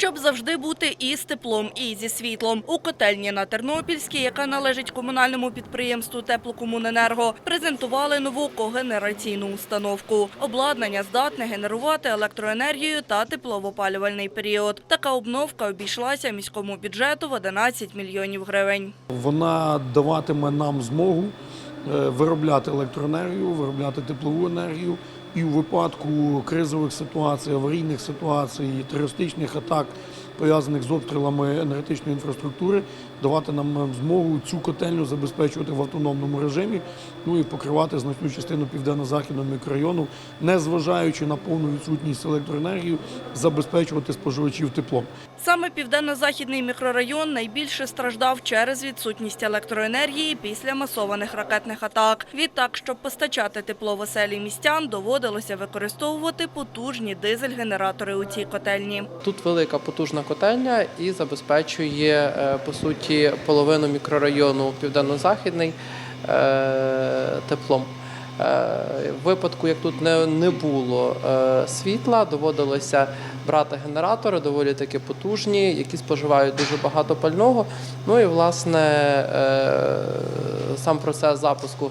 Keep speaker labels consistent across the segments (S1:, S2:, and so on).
S1: щоб завжди бути і з теплом, і зі світлом. У котельні на Тернопільській, яка належить комунальному підприємству Теплокомуненерго, презентували нову когенераційну установку. Обладнання здатне генерувати електроенергію та теплово-опалювальний період. Така обновка обійшлася міському бюджету в 11 мільйонів гривень.
S2: Вона даватиме нам змогу е, виробляти електроенергію, виробляти теплову енергію. І у випадку кризових ситуацій, аварійних ситуацій, терористичних атак, пов'язаних з обстрілами енергетичної інфраструктури, давати нам змогу цю котельню забезпечувати в автономному режимі, ну і покривати значну частину південно-західного мікрорайону, не зважаючи на повну відсутність електроенергії, забезпечувати споживачів теплом.
S1: Саме південно-західний мікрорайон найбільше страждав через відсутність електроенергії після масованих ракетних атак. Відтак, щоб постачати тепло в оселі містян, доводилося використовувати потужні дизель-генератори у цій котельні.
S3: Тут велика потужна котельня і забезпечує е, по суті половину мікрорайону південно-західний е, теплом. Е, В випадку, як тут не, не було е, світла, доводилося брати генератори, доволі таки потужні, які споживають дуже багато пального. Ну і власне е, сам процес запуску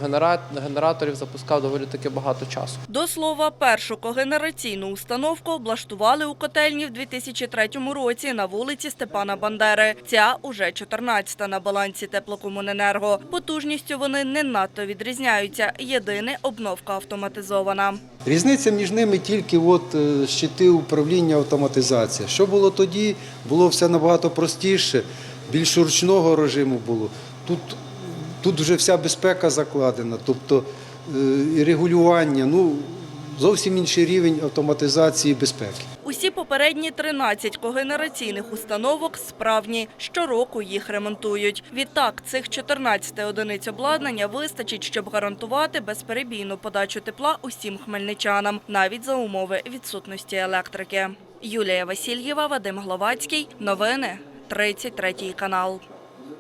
S3: генераторів запускав доволі таки багато часу.
S1: До слова, першу когенераційну установку облаштували у котельні в 2003 році на вулиці Степана Бандери. Ця уже 14-та на балансі теплокомуненерго. Потужністю вони не надто відрізняються. Єдине обновка автоматизована.
S4: Різниця між ними тільки от е, щити управління автоматизація. Що було тоді? Було все набагато простіше, більш ручного режиму було. Тут, тут вже вся безпека закладена, тобто е, і регулювання, ну зовсім інший рівень автоматизації безпеки.
S1: Усі попередні 13 когенераційних установок справні. Щороку їх ремонтують. Відтак, цих 14 одиниць обладнання вистачить, щоб гарантувати безперебійну подачу тепла усім хмельничанам, навіть за умови відсутності електрики. Юлія Васильєва, Вадим Гловацький. Новини 33 канал.